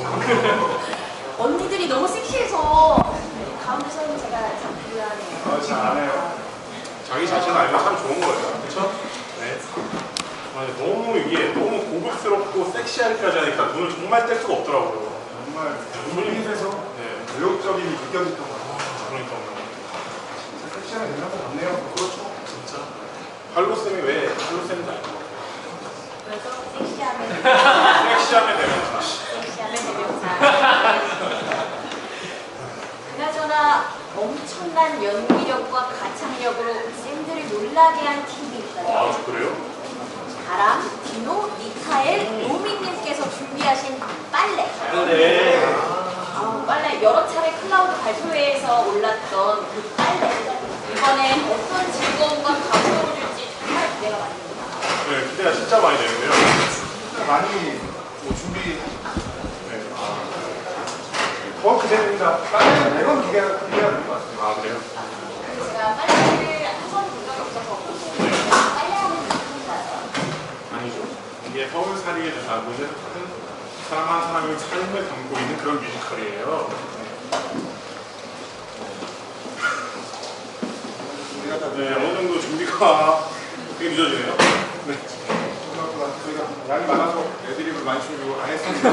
언니들이 너무 섹시해서 가운데 서 있는 제가 참 불안해요. 아, 잘안 해요. 자기 자신 알면 참 좋은 거예요. 그렇죠? 네. 아, 너무 이게 너무 고급스럽고 섹시하기까지 하니까 눈을 정말 뗄 수가 없더라고요. 정말 눈빛에서 네. 매력적인 느껴졌던 것 같아요. 그러니까 진짜 섹시한 여자가 같네요. 그렇죠. 진짜. 할로 쌤이 왜 할로 쌤인지 알것 같아요. 그래서 섹시하면 섹시하면 되면 섹시하면 대명사. 그나저나 엄청난 연기력과 가창력으로 쌤들을 놀라게 한 팀이 있어요. 아 그래요? 바람, 디노, 미카엘, 로미님께서 준비하신 빨래. 네. 아, 빨래 여러 차례 클라우드 발표회에서 올랐던 그 빨래. 이번엔 어떤 즐거움과 감동을 줄지 정말 기대가 많이 됩니다. 네 기대가 진짜 많이 되는데요. 많이 뭐 준비 네. 더 기대됩니다. 빨리 매번 기대가 기대가 될것 같아요. 아 그래요? 그리고 제가 빨래를 한번본 적이 없어서 빨래 하는 느낌인가요? 아니죠. 이게 서울살이에 대하고 있는 사람 한 사람의 삶을 담고 있는 그런 뮤지컬이에요. 우리가 다 네, 어느 정도 준비가 되게 늦어지네요. 네. 저희가 양이 많아서 애드립을 많이 준비를 안 했습니다.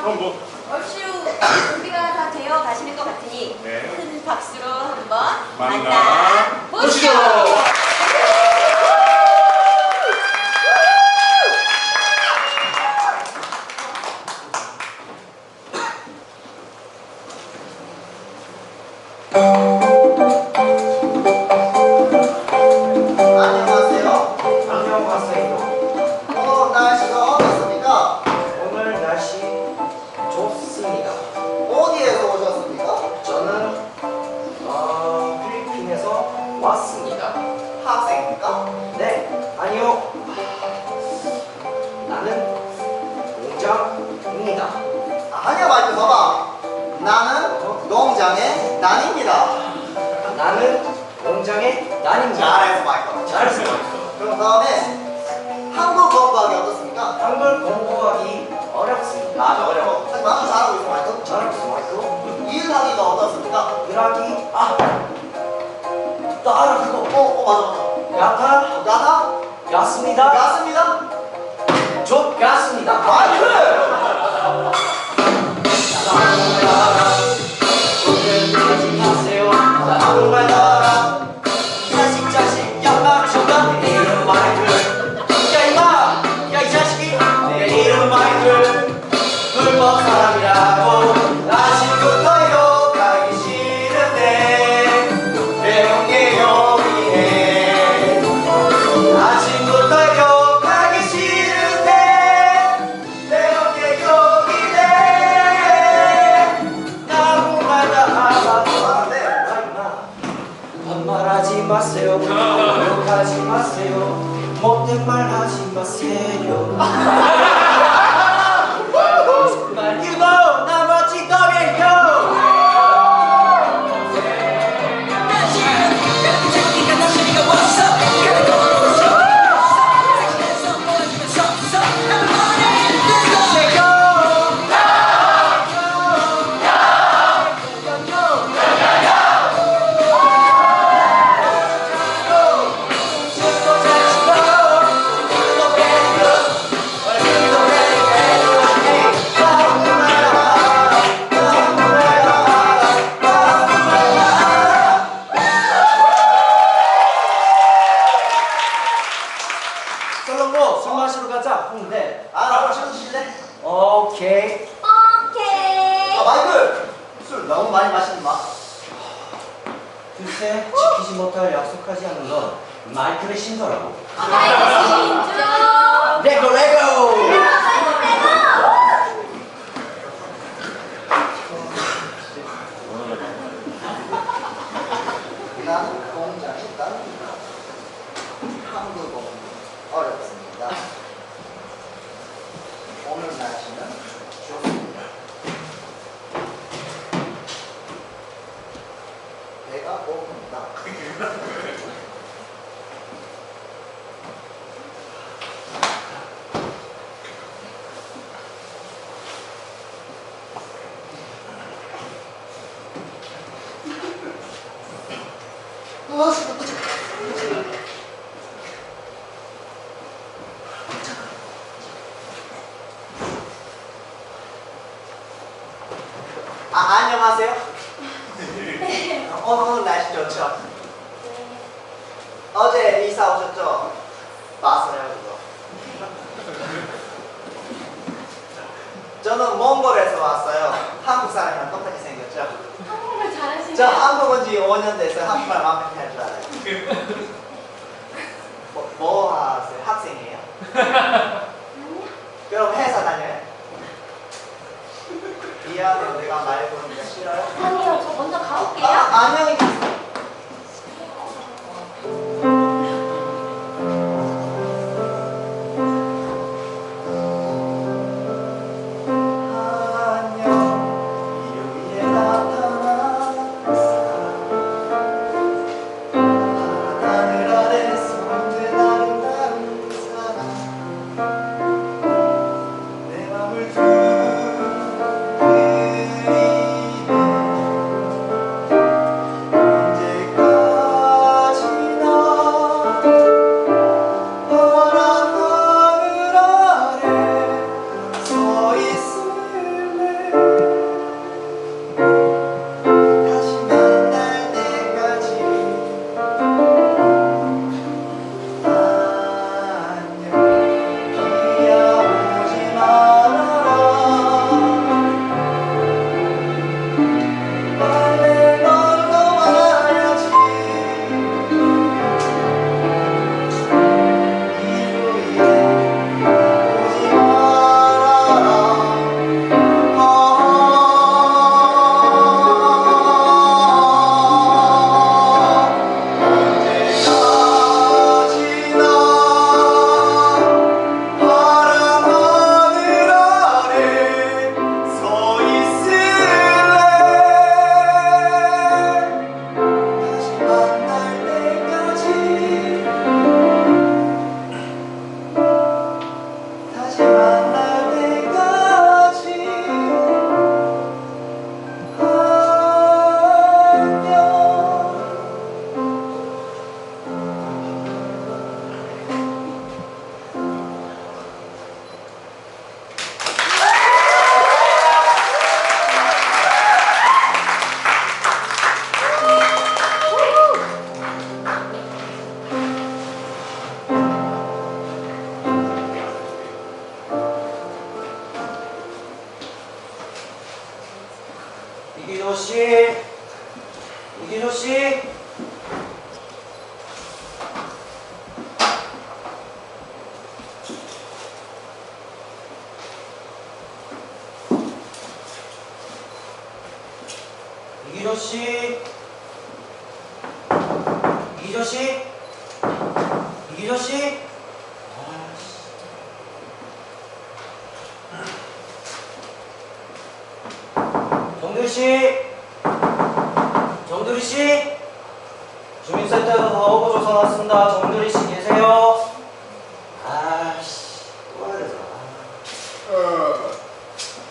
그럼 뭐, 얼추 준비가 다 되어 가시는 것 같으니 네. 큰 박수로 한번 만나 보시죠. 맞아, 야타 맞아. 나다? 야습니다. 맞습니다. 좋겠습니다. 마이크! 마 글쎄 지키지 못할 약속하지 않는 건 마이클의 신도라고 마이크 신주. 레고 레고 나는 공장의 난입니다. 한국어 어렵습니다. 오늘 날씨는 좋습니다. 배가 고픕니다. 어, 아, 안녕하세요. 오늘, 오늘 날씨 좋죠? 어제 이사 오셨죠? 봤어요, 그거. 저는 몽골에서 왔어요. 한국 사람이랑 똑같이 생겼죠? 한국말 잘하시네요. 저 한국 온 지 5년 돼서 한국말 완벽할 줄 알아요. 뭐, 뭐 하세요? 학생이에요? 그럼 회사 다녀 요? 미안해요. 내가 말 거는 거 싫어요? 아니요, 저 먼저 가볼게요. 아, 안녕히 가세요.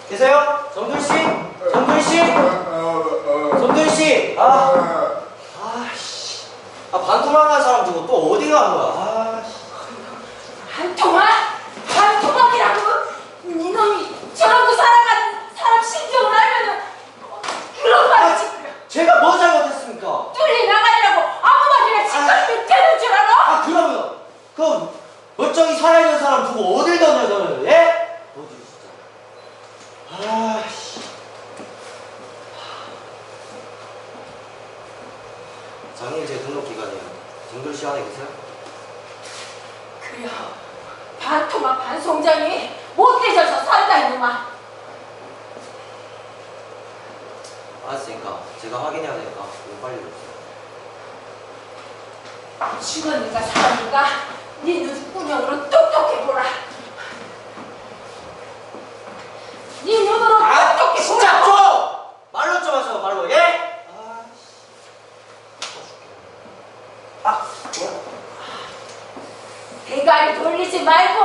계세요? 정두리 씨, 정두리 씨, 어, 정두리 씨. 어, 아, 어. 아씨, 아 반토막한 사람 두고 또 어디 간 거야? 아씨, 한통아? 한통학이라고? 이놈이 저러고 살아가는 사람 심정을 알면은 그런 말 지- 제가 뭐 잘못했습니까? 뚫리 나가리라고 아무 말이나 짓거리면 되는 줄 알아? 아 그러면 그 멀쩡히 살아있는 사람 두고 어딜 다녀 너는 예? 어디 진짜 아씨 제 등록 기간이에요. 정글 씨 안에 계세요? 그래요. 반통아 반송장이 못 깨져서 살다 이놈아 알았으니까 제가 확인해야 되니까 이거 빨리 주세요. 죽었는가 살았는가? 네 눈구녕으로 똑똑히 보라 divide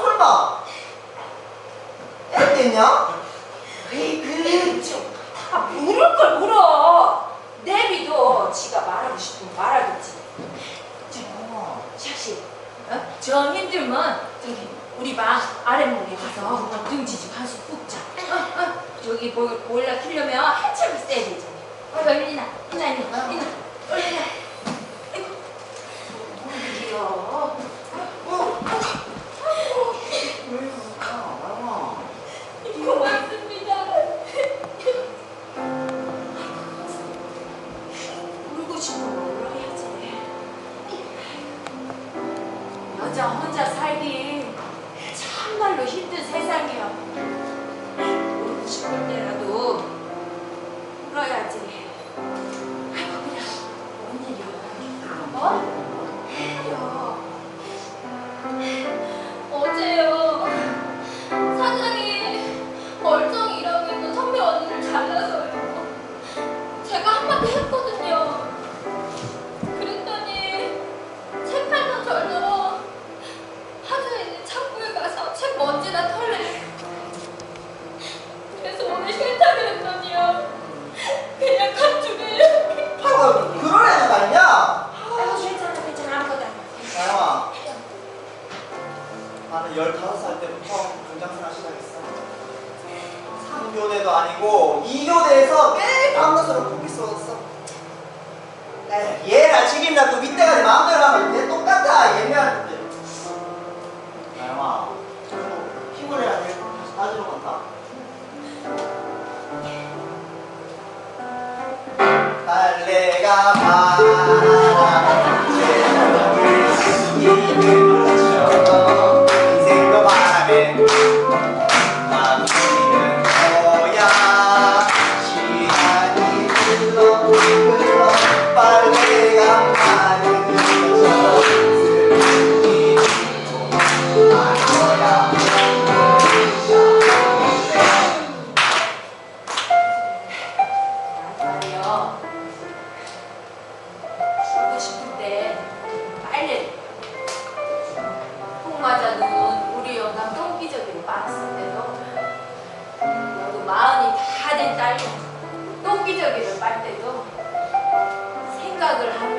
설마. 애 때냐? 에이그다 물을 걸 물어. 내비도 지가 말하고 싶으면 말하겠지. 샤시 어? 저 힘들면 저기 우리 막 아랫목에 가서 등지지 한수 꾹자. 저기 뭐 보일러 키려면 한참 있어야 되잖아. 어이 민아 민아 민아 민아 민아 민아 민아 민아 민아 第二个人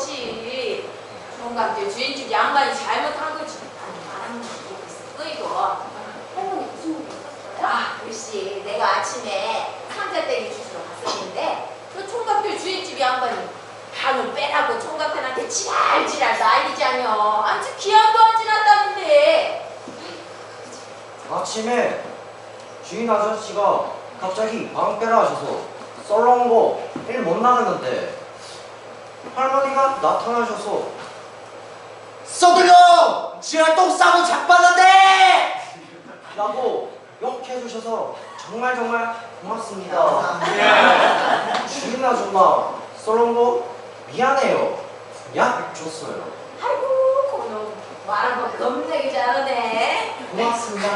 고맙긴 무엇이 총각들 주인집 양반이 잘못한 거지 아니 말하는 거 이거 할머니 무슨 일 있었어요? 아 글씨. 내가 아침에 상자 땡이 주스러 갔었는데 그 총각들 주인집 양반이 방을 빼라고 총각들한테 지랄지랄 난리잖여. 아주 기한도 안 지났다는데. 아침에 주인 아저씨가 갑자기 방 빼라 하셔서 썰렁고 일못 나갔는데 할머니가 나타나셔서 서둘러! 지랄 똥 싸고 자빠졌네! 라고 욕해 주셔서 정말 정말 고맙습니다. 주인 아줌마 썰렁고 미안해요. 약 줬어요. 아이고 고놈 말한 거 겁나게 잘하네 고맙습니다.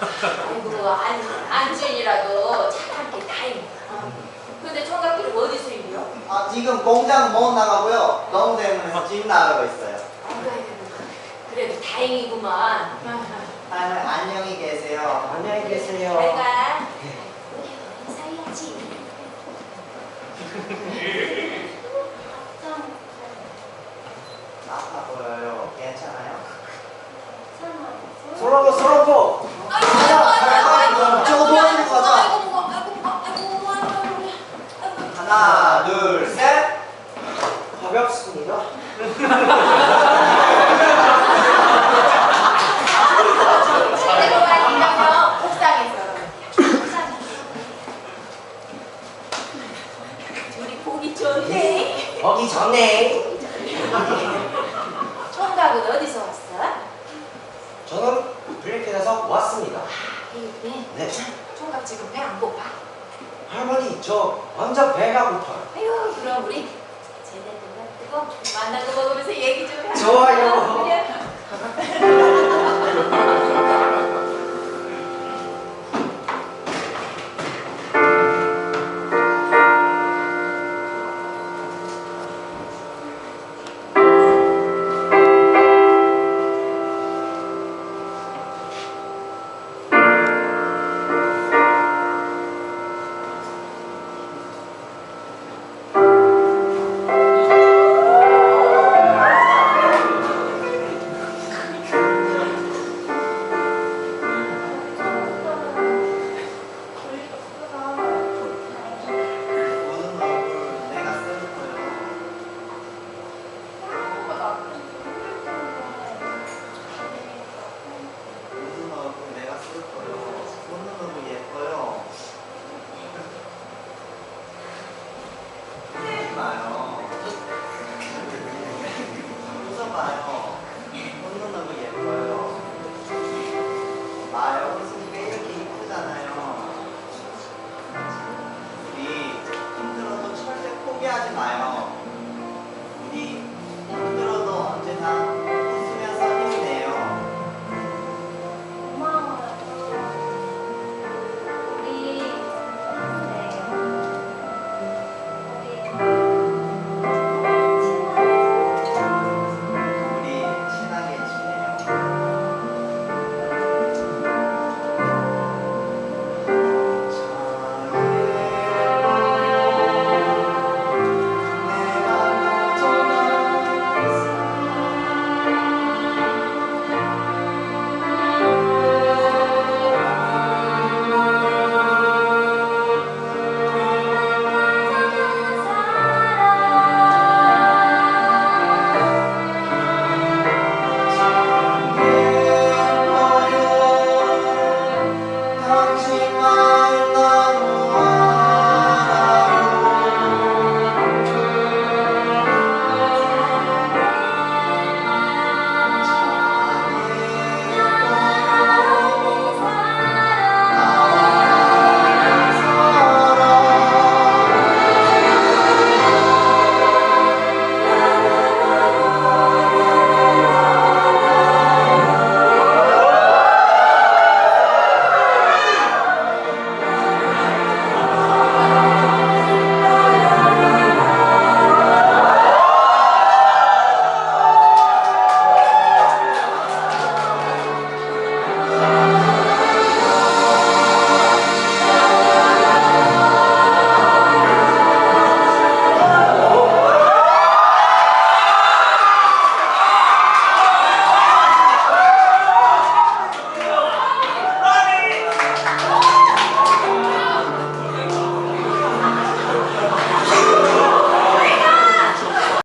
아이고 안, 안주인이라도 착한 게 다행이다 근데 총각들은 어디서 일이요? 아, 지금 공장 못 나가고요. 너무 때문에 집 나가고 있어요. 그래도 다행이구만 할머니 안녕히 계세요. 안녕히 계세요. 잘가 인사해야지. 좀 아파 보여요. 괜찮아요? 괜찮아요. 썰렁고 썰렁고 아이고 가자, 가자. 저거 도와주러 가자. 아이고 무거워 아이고 무거워 아이고 무거워 아이고 아이고 하나, 둘, 셋. 가볍습니다. 제대로 말리려면 옥상에서 둘이 보기 좋네 전에 총각은 어디서 왔어? 저는 브레이크에서 왔습니다. 네. 네. 총각 지금 배 안 고파? 할머니 저 완전 배가 고파요. 아유 그럼 우리 제대로 뜨고 만난 거 먹으면서 얘기 좀 해. 좋아요. 그래.